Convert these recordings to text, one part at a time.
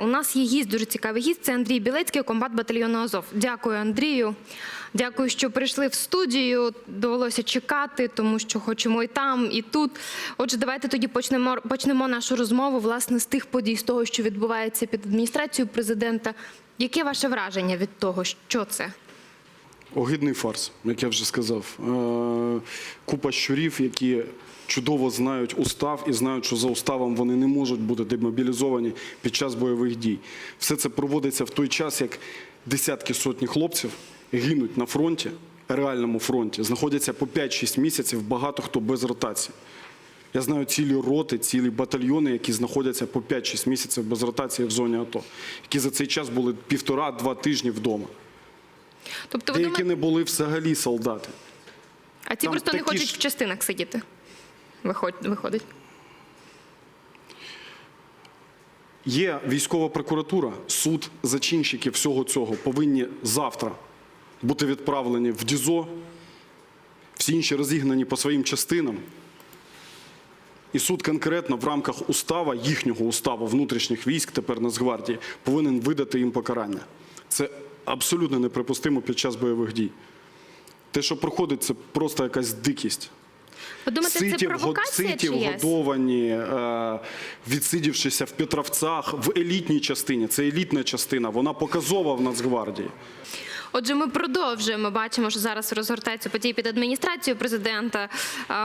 у нас є гість, дуже цікавий гість. Це Андрій Білецький, комбат батальйону Азов. Дякую, Андрію. Дякую, що прийшли в студію. Довелося чекати, тому що хочемо і там, і тут. Отже, давайте тоді почнемо почнемо нашу розмову власне з тих подій, з того, що відбувається під адміністрацією президента. Яке ваше враження від того, що це? Огидний фарс, як я вже сказав. Е, Купа щурів, які чудово знають устав і знають, що за уставом вони не можуть бути демобілізовані під час бойових дій. Все це проводиться в той час, як десятки сотні хлопців гинуть на фронті, реальному фронті, знаходяться по 5-6 місяців, багато хто без ротації. Я знаю цілі роти, цілі батальйони, які знаходяться по 5-6 місяців без ротації в зоні АТО, які за цей час були півтора-два тижні вдома. Тобто, ви Деякі думаєте, не були взагалі солдати. а ці там просто не хочуть в частинах сидіти. Виходить. Є військова прокуратура, суд, зачинщики всього цього повинні завтра бути відправлені в ДІЗО, всі інші розігнані по своїм частинам. І суд конкретно в рамках устава, їхнього уставу внутрішніх військ, тепер Нацгвардії, повинен видати їм покарання. Це абсолютно неприпустимо під час бойових дій. Те, що проходить, це просто якась дикість. Ви думаєте, це Ситів, го- провокація ситів чиясь? годовані, е, відсидівшися в Петровцях, в елітній частині. Це елітна частина, вона показова в Нацгвардії. Отже, ми продовжуємо. Бачимо, що зараз розгортаються події під адміністрацією президента.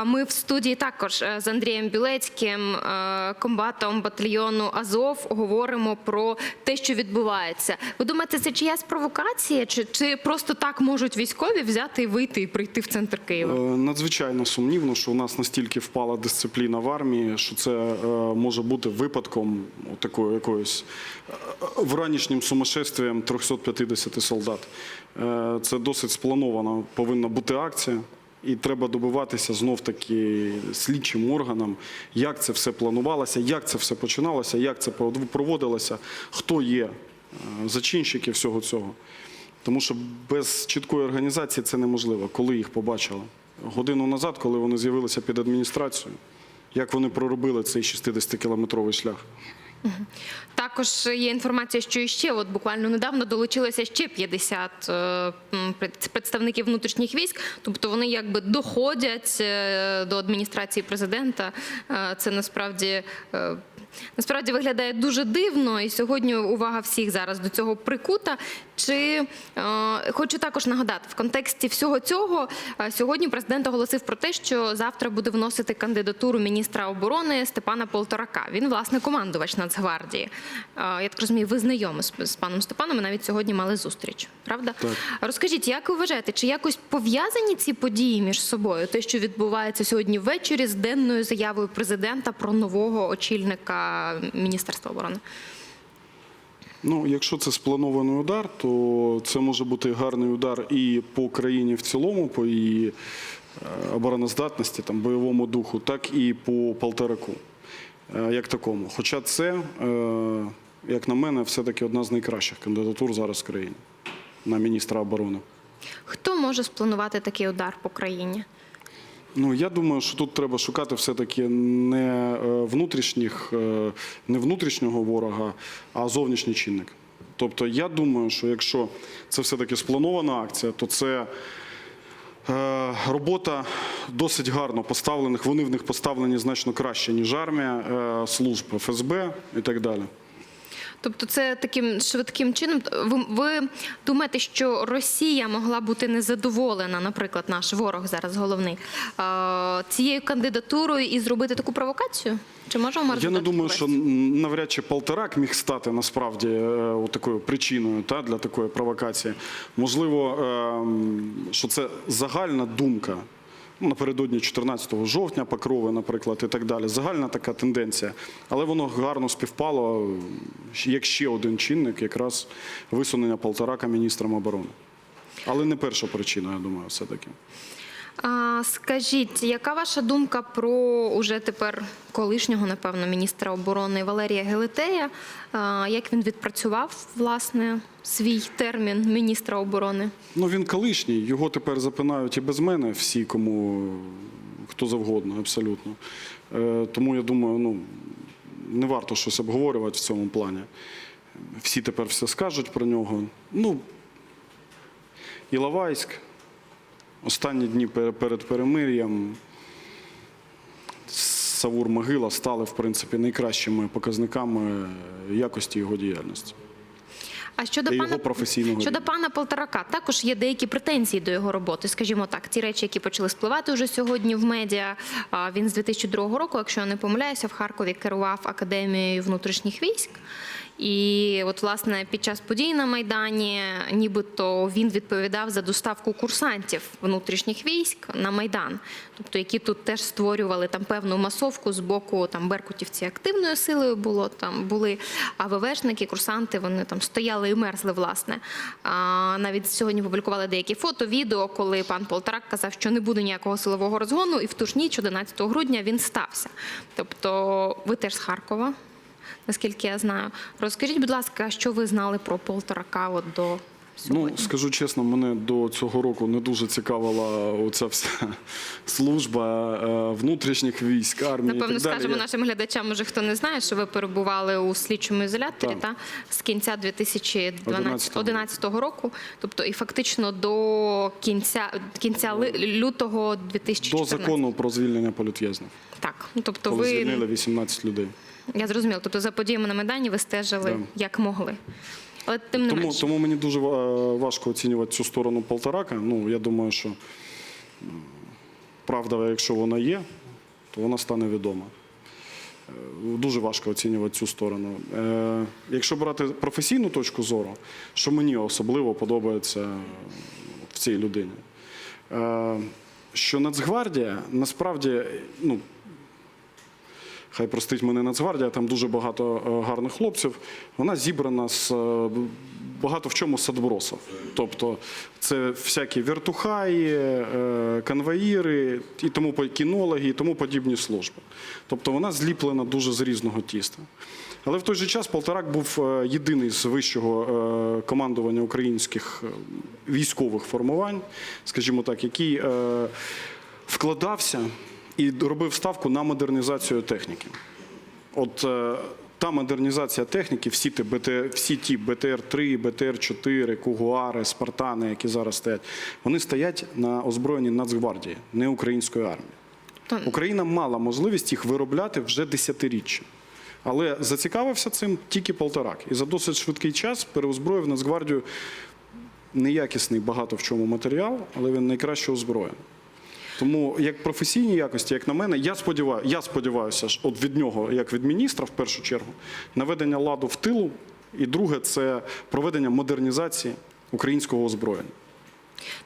Ми в студії також е, з Андрієм Білецьким, е, комбатом батальйону Азов, говоримо про те, що відбувається. Ви думаєте, це чиясь провокація, чи, чи просто так можуть військові взяти і вийти і прийти в центр Е, Києва? Надзвичайно сумнівно, що у нас настільки впала дисципліна в армії, що це е, може бути випадком такої якоїсь е, вранішнім сумасшествієм 350 солдат. Е, Це досить спланована повинна бути акція. І треба добиватися знов таки слідчим органам, як це все планувалося, як це все починалося, як це проводилося, хто є зачинщики всього цього. Тому що без чіткої організації це неможливо. Коли їх побачили? Годину назад, коли вони з'явилися під адміністрацією, як вони проробили цей 60-кілометровий шлях. Також є інформація, що іще от буквально недавно долучилося ще 50 е, представників внутрішніх військ. Тобто вони якби доходять е, до адміністрації президента. Е, Це насправді. Насправді виглядає дуже дивно, і сьогодні увага всіх зараз до цього прикута. Чи е, хочу також нагадати в контексті всього цього е, сьогодні президент оголосив про те, що завтра буде вносити кандидатуру міністра оборони Степана Полторака. Він власне командувач Нацгвардії. Е, я так розумію, ви знайомі з, з паном Степаном. і Навіть сьогодні мали зустріч. Правда? Так. Розкажіть, як ви вважаєте, чи якось пов'язані ці події між собою? Те, що відбувається сьогодні ввечері з денною заявою президента про нового очільника Міністерства оборони? Ну, якщо це спланований удар, то це може бути гарний удар і по країні в цілому, по її е, обороноздатності, там, бойовому духу, так і по Полтораку, е, як такому. Хоча це, е, як на мене, все-таки одна з найкращих кандидатур зараз в країні на міністра оборони. Хто може спланувати такий удар по країні? Ну, я думаю, що тут треба шукати все-таки не е, внутрішніх, е, не внутрішнього ворога, а зовнішній чинник. Тобто, я думаю, що якщо це все-таки спланована акція, то це е, робота досить гарно поставлених. Вони в них поставлені значно краще, ніж армія, служб ФСБ і так далі. Тобто, це таким швидким чином. Ви, ви думаєте, що Росія могла бути незадоволена, наприклад, наш ворог зараз головний цією кандидатурою і зробити таку провокацію? Чи можемо ми Я не думаю, що навряд чи Полторак міг стати насправді е, такою причиною та, для такої провокації. Можливо, ем, що це загальна думка. Ну, Напередодні 14 жовтня, покрови, наприклад, і так далі. Загальна така тенденція. Але воно гарно співпало як ще один чинник, якраз висунення Полторака міністром оборони. Але не перша причина, я думаю, все-таки. А, скажіть, яка ваша думка про уже тепер колишнього, напевно, міністра оборони Валерія Гелетея? А, як він відпрацював власне свій термін міністра оборони? Ну він колишній, його тепер запинають і без мене всі, кому хто завгодно, абсолютно. Е, тому я думаю, ну не варто щось обговорювати в цьому плані. Всі тепер все скажуть про нього. Ну, Іловайськ, останні дні перед перемир'ям, Савур Могила стали, в принципі, найкращими показниками якості його діяльності. А щодо Та пана його професійного щодо рівня. пана Полторака, також є деякі претензії до його роботи. Скажімо так, ті речі, які почали спливати вже сьогодні в медіа. Він з 2002 року, якщо я не помиляюся, в Харкові керував академією внутрішніх військ. І от власне під час подій на майдані, нібито він відповідав за доставку курсантів внутрішніх військ на майдан, тобто які тут теж створювали там певну масовку з боку там беркутівці активною силою було там були. А ВВшники, курсанти, вони там стояли і мерзли. Власне а, навіть сьогодні публікували деякі фото, відео, коли пан Полторак казав, що не буде ніякого силового розгону, і в ту ж ніч, 11 грудня, він стався. Тобто, ви теж з Харкова наскільки я знаю. Розкажіть, будь ласка, що ви знали про полторака от до сьогодні? Ну, скажу чесно, мене до цього року не дуже цікавила оця вся служба е, внутрішніх військ, армії. і Напевно, так далі. скажемо нашим глядачам, може хто не знає, що ви перебували у слідчому ізоляторі та з кінця 2011 11-го. року, тобто і фактично до кінця кінця лютого До 2014. закону про звільнення політв'язнів, Так, ну тобто коли ви звільнили 18 людей. Я зрозуміла. Тобто за подіями на майдані ви стежили Да. як могли. Але тим не Тому, менш. тому мені дуже важко оцінювати цю сторону Полторака. Ну, я думаю, що правда, якщо вона є, то вона стане відома. Е, Дуже важко оцінювати цю сторону. Е, Якщо брати професійну точку зору, що мені особливо подобається в цій людині, е, що Нацгвардія насправді, ну, хай простить мене Нацгвардія, там дуже багато е, гарних хлопців. Вона зібрана з е, багато в чому з. Тобто це всякі вертухаї, е, конвоїри і тому кінологи і тому подібні служби. Тобто вона зліплена дуже з різного тіста. Але в той же час Полторак був єдиний з вищого командування українських військових формувань, скажімо так, який вкладався і робив ставку на модернізацію техніки. От е, та модернізація техніки, всі ті, БТ, всі ті БТР-3, БТР-4, Кугуари, Спартани, які зараз стоять, вони стоять на озброєнні Нацгвардії, не української армії. Україна мала можливість їх виробляти вже десятиріччя. Але зацікавився цим тільки Полторак. І за досить швидкий час переозброїв Нацгвардію неякісний багато в чому матеріал, але він найкраще озброєний. Тому як професійні якості, як на мене, я сподіваю, я сподіваюся, що от від нього, як від міністра, в першу чергу, наведення ладу в тилу, і друге це проведення модернізації українського озброєння.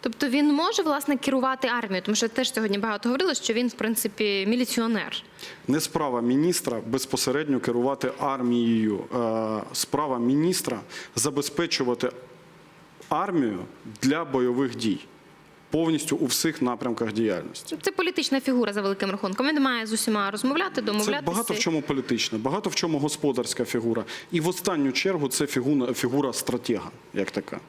Тобто він може власне керувати армією, тому що теж сьогодні багато говорили, що він в принципі міліціонер. Не справа міністра безпосередньо керувати армією. Е, Справа міністра забезпечувати армію для бойових дій повністю у всіх напрямках діяльності. Це політична фігура за великим рахунком. Він має з усіма розмовляти, Це багато в чому політична, багато в чому господарська фігура. І в останню чергу це фігура, фігура стратега, як така.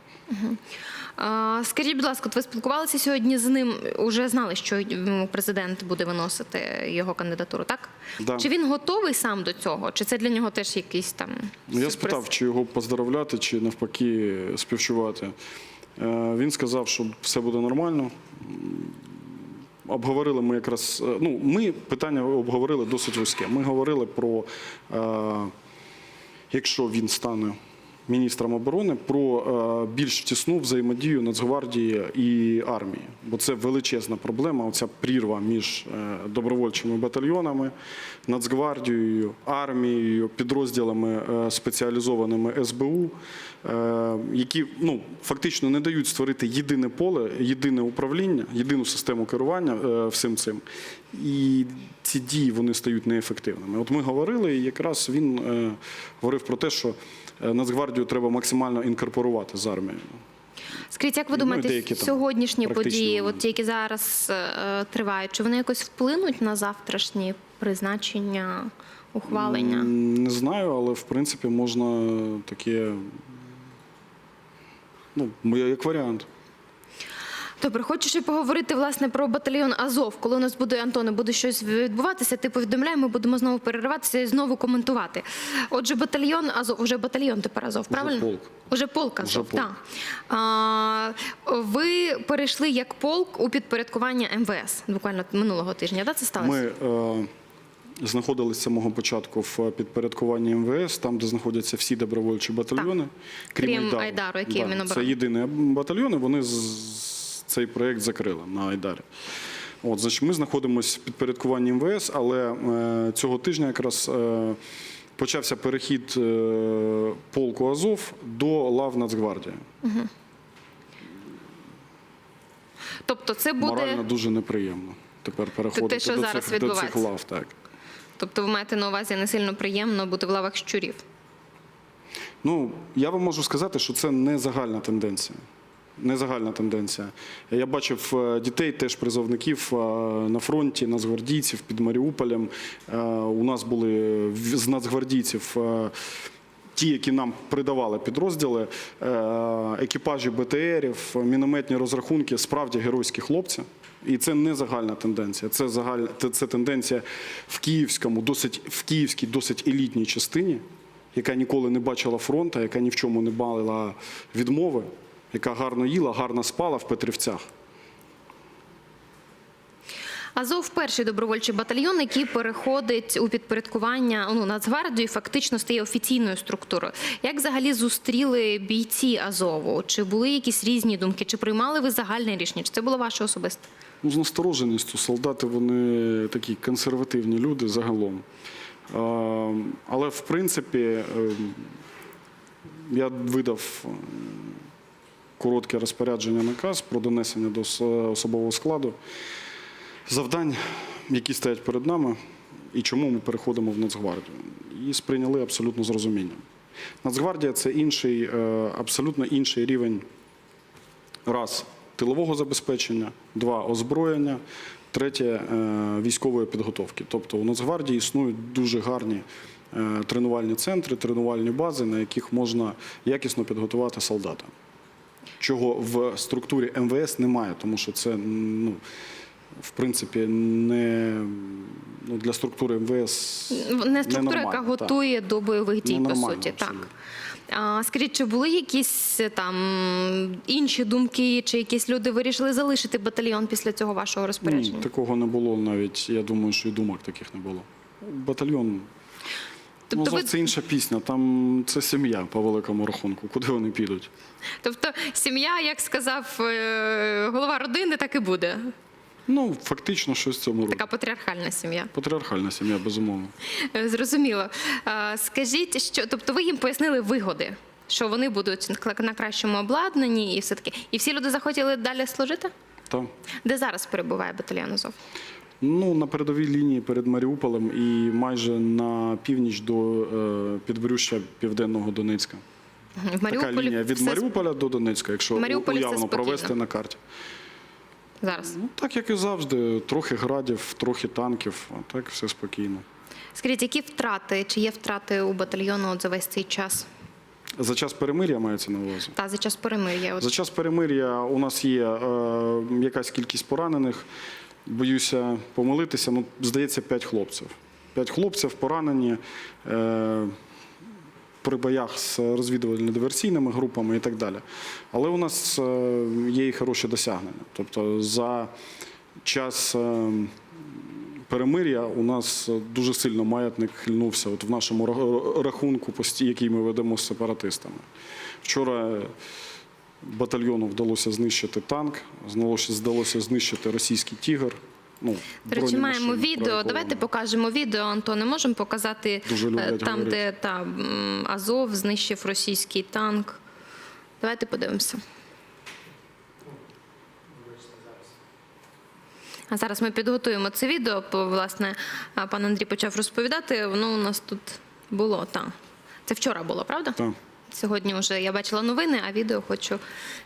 А, Скажіть, будь ласка, ви спілкувалися сьогодні з ним? Уже знали, що м, президент буде виносити його кандидатуру, так? Да. Чи він готовий сам до цього? Чи це для нього теж якийсь там Ну, Я спитав, чи його поздравляти, чи навпаки співчувати. Е, Він сказав, що все буде нормально. Обговорили ми якраз. е, Ну, ми питання обговорили досить вузьке. Ми говорили про, е, якщо він стане міністром оборони, про е, більш тісну взаємодію Нацгвардії і армії. Бо це величезна проблема. Оця прірва між е, добровольчими батальйонами, Нацгвардією, армією, підрозділами е, спеціалізованими СБУ, які ну, фактично не дають створити єдине поле, єдине управління, єдину систему керування всім цим. І ці дії вони стають неефективними. От ми говорили, і якраз він говорив про те, що Нацгвардію треба максимально інкорпорувати з армією. Скажіть, як ви Ну, думаєте, деякі там сьогоднішні події, от які зараз е, тривають, чи вони якось вплинуть на завтрашні призначення, ухвалення? Не знаю, але в принципі можна таке, ну, як варіант. Добре, хочу ще поговорити власне про батальйон Азов. Коли у нас буде Антоне, буде щось відбуватися, ти повідомляй, ми будемо знову перериватися і знову коментувати. Отже, батальйон Азов, уже батальйон тепер Азов, правильно? полк. Уже полк Азов, Вже полк. так. А, ви перейшли як полк у підпорядкування МВС буквально минулого тижня. Да, це сталося? Ми е, знаходилися з самого початку в підпорядкуванні МВС, там, де знаходяться всі добровольчі батальйони, крім, Крім Айдару, який є Це єдині батальйони, вони з- цей проєкт закрили на Айдарі. От, значить, ми знаходимося в підпорядкуванні МВС, але е, цього тижня якраз е, почався перехід е, полку Азов до лав Нацгвардії. Тобто це буде. Морально дуже неприємно тепер переходити що до, зараз цих, до цих лав. Так. Тобто ви маєте на увазі не сильно приємно бути в лавах щурів. Ну, я вам можу сказати, що це не загальна тенденція. Не загальна тенденція. Я бачив е, дітей, теж призовників е, на фронті, нацгвардійців під Маріуполем. Е, У нас були з нацгвардійців ті, які нам придавали підрозділи, екіпажі БТРів, мінометні розрахунки, справді геройські хлопці. І це не загальна тенденція. Це загальна це- тенденція в київському, досить в київській, досить елітній частині, яка ніколи не бачила фронту, яка ні в чому не бачила відмови, яка гарно їла, гарно спала в Петрівцях. Азов перший добровольчий батальйон, який переходить у підпорядкування ну, Нацгвардію, і фактично стає офіційною структурою. Як взагалі зустріли бійці Азову? Чи були якісь різні думки? Чи приймали ви загальне рішення? Чи це було ваше особисте? Ну, з настороженістю солдати вони такі консервативні люди загалом. Але в принципі е, я видав коротке розпорядження наказ про донесення до особового складу завдань, які стоять перед нами, і чому ми переходимо в Нацгвардію. І сприйняли абсолютно з розумінням. Нацгвардія це інший, е, абсолютно інший рівень раз тилового забезпечення, два озброєння, третє е, військової підготовки. Тобто у Нацгвардії існують дуже гарні е, тренувальні центри, тренувальні бази, на яких можна якісно підготувати солдата. Чого в структурі МВС немає, тому що це ну, в принципі не ну, для структури МВС Не структура, ненормально, яка так. готує до бойових дій, по суті. Так. А, скажіть, чи були якісь там інші думки, чи якісь люди вирішили залишити батальйон після цього вашого розпорядження? Ні, такого не було навіть. Я думаю, що і думок таких не було. Батальйон. Тобто ну, ви- це інша пісня, там це сім'я по великому рахунку. Куди вони підуть? Тобто сім'я, як сказав е, голова родини, так і буде. Ну, фактично, щось в цьому роді. Така патріархальна сім'я. Патріархальна сім'я, безумовно. Е, Зрозуміло. Е, Скажіть, що тобто ви їм пояснили вигоди, що вони будуть на- кращому обладнанні і все таки. І всі люди захотіли далі служити? Та. Де зараз перебуває батальйон Азов? Ну, на передовій лінії перед Маріуполем і майже на північ до е, підбрюща Південного Донецька. В Маріуполі Така лінія від все Маріуполя до Донецька, якщо уявно провести на карті. зараз. Ну, так як і завжди, трохи градів, трохи танків, а так все спокійно. Скажіть, які втрати, чи є втрати у батальйону от за весь цей час? За час перемир'я мається на увазі. Та за час перемир'я? За час перемир'я у нас є е, якась кількість поранених. Боюся помилитися. Ну, здається, п'ять хлопців. П'ять хлопців поранені е, при боях з розвідувально-диверсійними групами і так далі. Але у нас е, є і хороші досягнення. Тобто за час. Е, Перемир'я у нас дуже сильно маятник хильнувся от в нашому рахунку, який ми ведемо з сепаратистами. Вчора батальйону вдалося знищити танк, вдалося, вдалося знищити російський тігр. Ну, До речі, маємо відео. про Давайте покажемо відео. Антоне, можемо показати Дуже е, там, говорити. де та, Азов знищив російський танк. Давайте подивимося. А зараз ми підготуємо це відео. Власне, пан Андрій почав розповідати. Воно у нас тут було. Та. Це вчора було, правда? Так. Сьогодні вже я бачила новини, а відео хочу,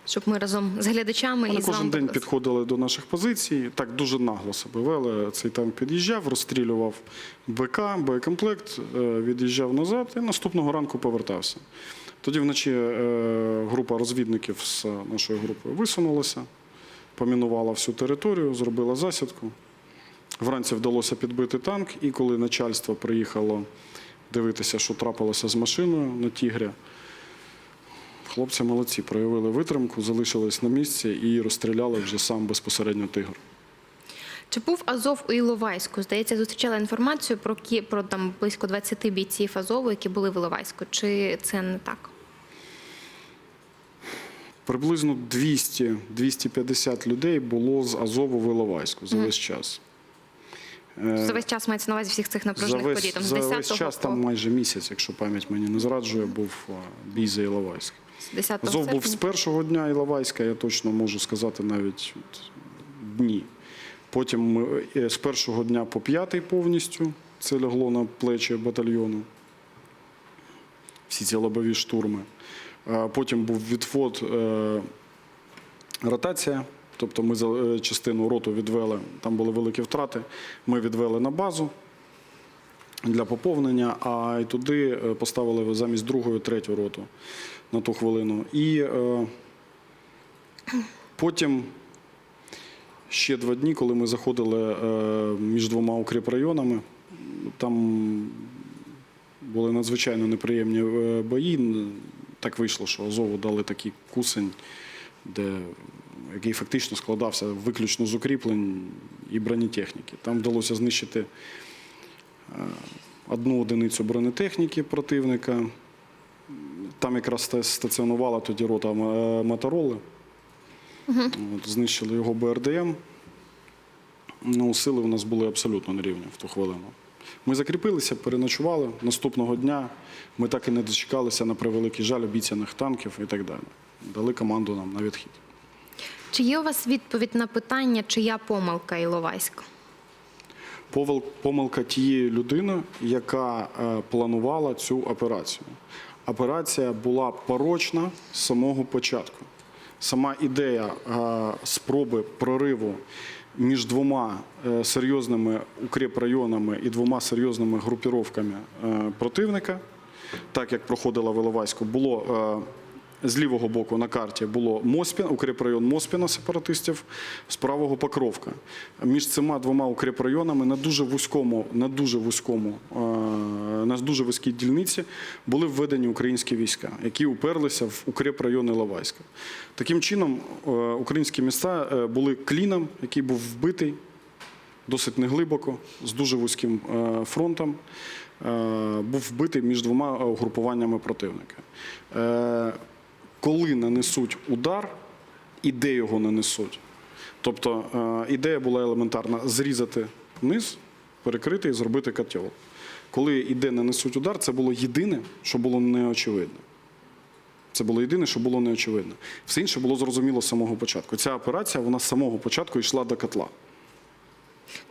щоб ми разом з глядачами Вони і з вами кожен день підходили до наших позицій, так дуже нагло себе вели. Цей танк під'їжджав, розстрілював БК, боєкомплект, е, від'їжджав назад і наступного ранку повертався. Тоді вночі е, група розвідників з нашою групою висунулася помінувала всю територію, зробила засідку. Вранці вдалося підбити танк, і коли начальство приїхало дивитися, що трапилося з машиною на Тігрі, хлопці молодці, проявили витримку, залишились на місці і розстріляли вже сам безпосередньо тигр. Чи був Азов у Іловайську? Здається, зустрічала інформацію про кі про там близько 20 бійців Азову, які були в Іловайську. Чи це не так? Приблизно 200-250 людей було з Азову в Іловайську за весь час. Е, За весь час мається на увазі всіх цих напружених подій. весь, Там з за весь час там майже місяць, якщо пам'ять мені не зраджує, був е, бій за Іловайськ. З 10 Азов був з першого дня Іловайська, я точно можу сказати навіть от, дні. Потім ми е, з першого дня по п'ятий повністю це лягло на плечі батальйону. Всі ці лобові штурми. Потім був відвод, е, ротація. Тобто ми е, частину роту відвели, там були великі втрати. Ми відвели на базу для поповнення, а й туди поставили замість другої, третю роту на ту хвилину. І е, потім ще два дні, коли ми заходили е, між двома укріпрайонами, там були надзвичайно неприємні е, бої. Так вийшло, що Азову дали такий кусень, де, який фактично складався виключно з укріплень і бронетехніки. Там вдалося знищити е, одну одиницю бронетехніки противника. Там якраз стаціонувала тоді рота е, Мотороли. От, знищили його БРДМ. Ну, сили у нас були абсолютно на рівні в ту хвилину. Ми закріпилися, переночували. Наступного дня ми так і не дочекалися на превеликий жаль обіцяних танків і так далі. Дали команду нам на відхід. Чи є у вас відповідь на питання, чия помилка Іловайськ? Повел- Помилка тієї людини, яка е, планувала цю операцію. Операція була порочна з самого початку. Сама ідея е, спроби прориву між двома е, серйозними укріпрайонами і двома серйозними групіровками е, противника, так як проходила в Іловайську, було з лівого боку на карті було Моспін, укріпрайон Моспіна сепаратистів, з правого Покровка. Між цими двома укріпрайонами на дуже вузькому, на дуже вузькому, е, на дуже вузькій дільниці були введені українські війська, які уперлися в укріпрайон Іловайська. Таким чином, е, українські міста е, були кліном, який був вбитий досить неглибоко, з дуже вузьким фронтом, був вбитий між двома угрупуваннями противника. Коли нанесуть удар, і де його нанесуть. Тобто е, ідея була елементарна: зрізати вниз, перекрити і зробити котел. Коли іде нанесуть удар, це було єдине, що було неочевидне. Це було єдине, що було неочевидне. Все інше було зрозуміло з самого початку. Ця операція вона з самого початку йшла до котла.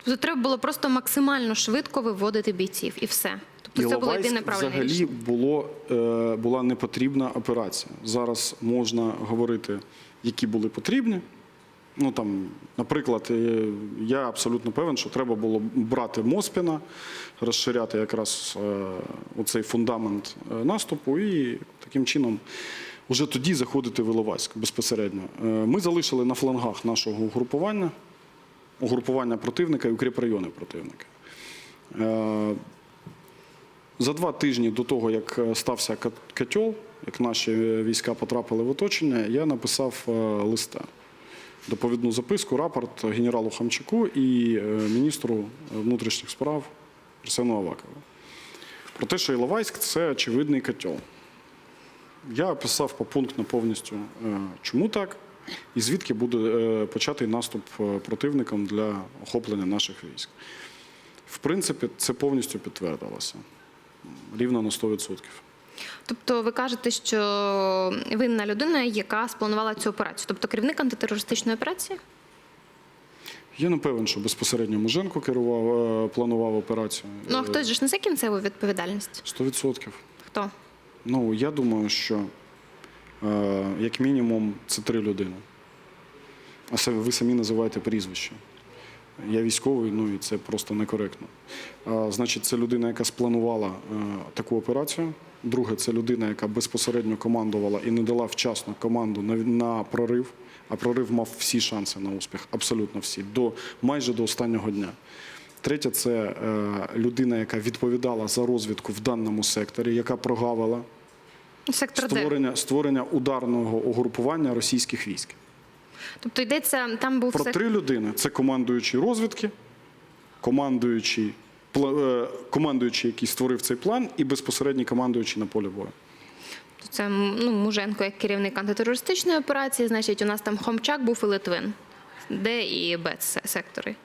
Тобто треба було просто максимально швидко виводити бійців і все. Тобто це було єдине правильне взагалі рішення. було, е, була непотрібна операція. Зараз можна говорити, які були потрібні. Ну там, наприклад, е, я абсолютно певен, що треба було брати Моспіна, розширяти якраз е, оцей фундамент наступу і таким чином уже тоді заходити в Іловайськ безпосередньо. Ми залишили на флангах нашого угрупування, угрупування противника і укріпрайони противника. Е, за два тижні до того, як е, стався котел, як наші е, війська потрапили в оточення, я написав листа. Доповідну записку, рапорт генералу Хамчаку і міністру внутрішніх справ Арсену Авакову. Про те, що Іловайськ це очевидний котел. Я описав попунктно повністю, чому так, і звідки буде е, початий наступ е, противником для охоплення наших військ. В принципі, це повністю підтвердилося. Рівно на 100%. Тобто ви кажете, що винна людина, яка спланувала цю операцію, тобто керівник антитерористичної операції? Я не певен, що безпосередньо Муженко керував, е, планував операцію. Ну а хтось же ж несе кінцеву відповідальність? 100%. Хто? Ну, я думаю, що як мінімум це три людини. А це ви самі називаєте прізвище. Я військовий, ну і це просто некоректно. Значить, це людина, яка спланувала е, таку операцію. Друге, це людина, яка безпосередньо командувала і не дала вчасно команду на, на прорив, А прорив мав всі шанси на успіх, абсолютно всі, до майже до останнього дня. Третє це е, людина, яка відповідала за розвідку в даному секторі, яка прогавила Сектор створення, створення ударного угрупування російських військ. Тобто йдеться, там був Про сек- три людини: це командуючий розвідки, командуючий, е, командуючий, який створив цей план, і безпосередній командуючий на полі бою. Це ну, Муженко як керівник антитерористичної операції, значить, у нас там Хомчак був і Литвин. Д і Б сектори.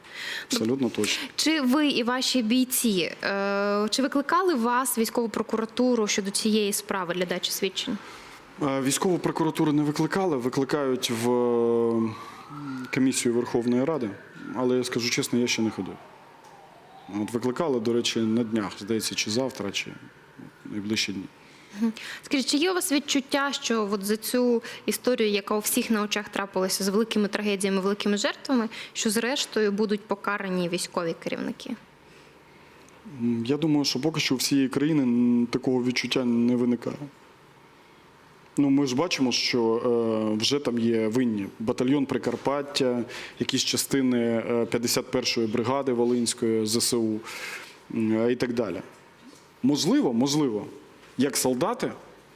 Абсолютно точно. Чи ви і ваші бійці, е, чи викликали вас військову прокуратуру щодо цієї справи для дачі свідчень? Е, Військову прокуратуру не викликали, викликають в комісію Верховної Ради, але я скажу чесно, я ще не ходив. От викликали, до речі, на днях, здається, чи завтра, чи найближчі дні. Скажіть, чи є у вас відчуття, що от за цю історію, яка у всіх на очах трапилася з великими трагедіями, великими жертвами, що зрештою будуть покарані військові керівники? Я думаю, що поки що у всієї країни такого відчуття не виникає. Ну, ми ж бачимо, що е, вже там є винні батальйон Прикарпаття, якісь частини е, 51-ї бригади Волинської ЗСУ м, і так далі. Можливо, можливо, як солдати,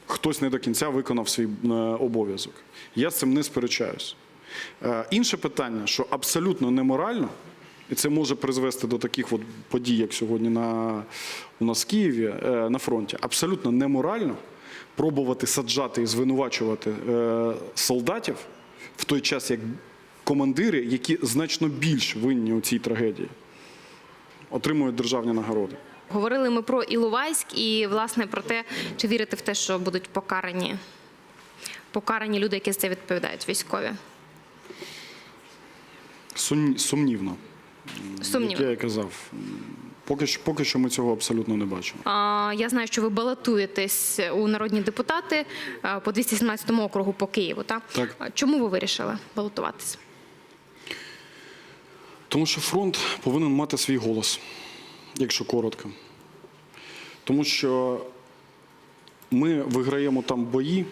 хтось не до кінця виконав свій е, обов'язок. Я з цим не сперечаюсь. Е, інше питання, що абсолютно неморально, і це може призвести до таких от подій, як сьогодні на, у нас в Києві е, на фронті. Абсолютно неморально пробувати саджати і звинувачувати солдатів в той час, як командири, які значно більш винні у цій трагедії, отримують державні нагороди. Говорили ми про Іловайськ і власне про те, чи вірите в те, що будуть покарані, покарані люди, які за це відповідають, військові. Сум- Сумнівно. Як Сумнівно. я і казав, поки що, поки що ми цього абсолютно не бачимо. А, Я знаю, що ви балотуєтесь у народні депутати а, по 217 округу по Києву. Так? Так. Чому ви вирішили балотуватись? Тому що фронт повинен мати свій голос, якщо коротко. Тому що ми виграємо там бої,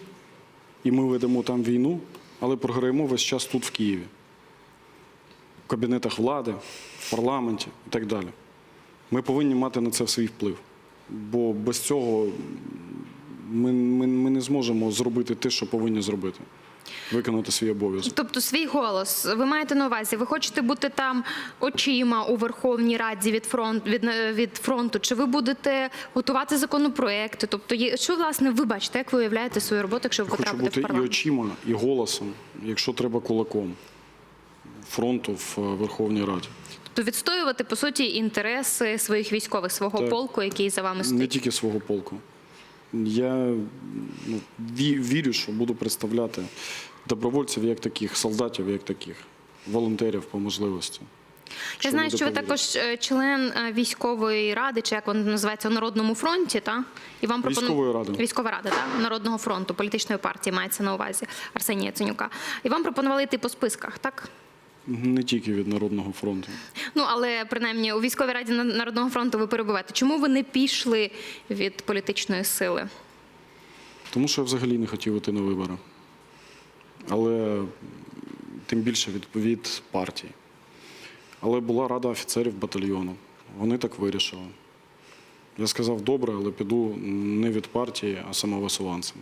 і ми ведемо там війну, але програємо весь час тут, в Києві, в кабінетах влади, в парламенті і так далі. Ми повинні мати на це свій вплив. Бо без цього ми, ми, ми не зможемо зробити те, що повинні зробити, виконати свій обов'язок. Тобто свій голос ви маєте на увазі, ви хочете бути там очима у Верховній Раді від фронту від, е, від фронту, чи ви будете готувати законопроекти? Тобто, є, що власне ви бачите, як ви уявляєте свою роботу, якщо ви Хочу потрапите бути в і очима, і голосом, якщо треба кулаком фронту в е, Верховній Раді. Тобто відстоювати по суті інтереси своїх військових, свого Так. полку, який за вами Не тільки свого полку. Я ну, ві- вірю, що буду представляти добровольців як таких, солдатів як таких, волонтерів по можливості. Я знаю, що ви також е, член е, військової ради, чи як воно називається у Народному фронті, та і вам пропону- Військової ради. військова рада, та Народного фронту, політичної партії мається на увазі Арсенія Яценюка. І вам пропонували йти по списках, так? Не тільки від Народного фронту. Ну але принаймні у військовій раді Народного фронту ви перебуваєте. Чому ви не пішли від політичної сили? Тому що я взагалі не хотів іти на вибори. Але тим більше від, від партії. Але була рада офіцерів батальйону. Вони так вирішили. Я сказав, добре, але піду не від партії, а самовисуванцем.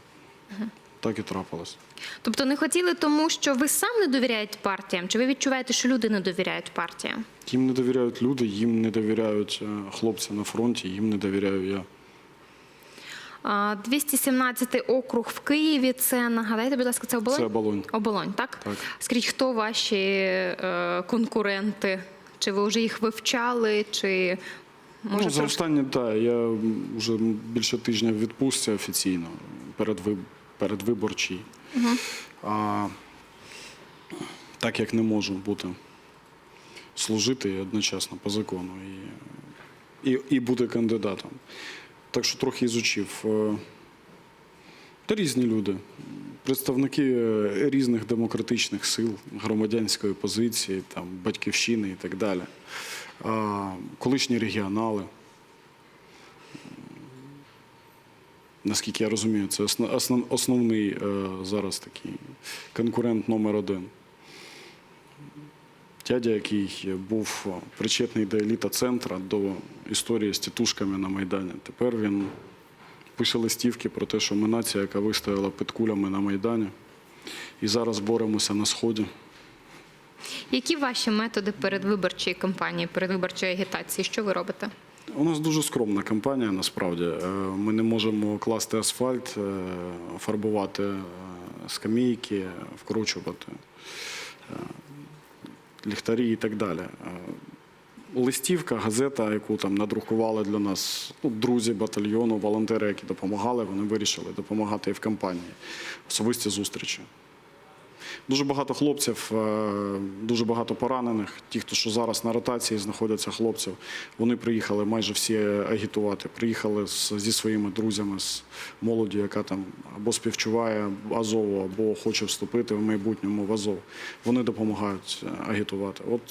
Так і трапилось. Тобто не хотіли тому, що ви сам не довіряєте партіям, чи ви відчуваєте, що люди не довіряють партіям? Їм не довіряють люди, їм не довіряють е, хлопці на фронті, їм не довіряю я. А, 217 округ в Києві. Це нагадайте, будь ласка, це оболонь? Це оболонь. Оболонь, так? Так. Скажіть, хто ваші е, конкуренти? Чи ви вже їх вивчали? Чи може ну, за останні, так, я вже більше тижня в відпустці офіційно, передвиб... передвиборчій. А, так як не можу бути, служити одночасно по закону і, і, і бути кандидатом. Так що трохи ізучив. Е, Та різні люди, представники е, різних демократичних сил, громадянської позиції, там, батьківщини і так далі. Колишні регіонали. Наскільки я розумію, це основ- основ- основний е, зараз такий конкурент номер один. дядя, який був причетний до еліта центра, до історії з тітушками на Майдані. Тепер він пише листівки про те, що ми нація, яка вистояла під кулями на Майдані. І зараз боремося на Сході. Які ваші методи передвиборчої кампанії, передвиборчої агітації? Що ви робите? У нас дуже скромна кампанія, насправді. Е, Ми не можемо класти асфальт, е, фарбувати е, скамійки, вкручувати ліхтарі і так далі. Листівка, газета, яку там надрукували для нас ну, друзі батальйону, волонтери, які допомагали, вони вирішили допомагати і в кампанії. Особисті зустрічі. Дуже багато хлопців, е, дуже багато поранених. Ті, хто що зараз на ротації знаходяться хлопців, вони приїхали майже всі агітувати. Приїхали зі своїми друзями, з молоді, яка там або співчуває Азову, або хоче вступити в майбутньому в Азов. Вони допомагають е, агітувати. От,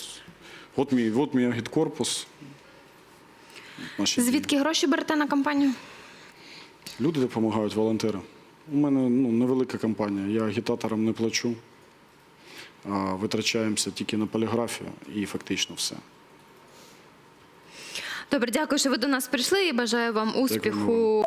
от мій, от мій агіткорпус. Наші. Звідки гроші берете на кампанію? Люди допомагають, волонтери. У мене ну, невелика кампанія. Я агітаторам не плачу. Витрачаємося тільки на поліграфію і фактично все. Добре, дякую, що ви до нас прийшли і бажаю вам успіху.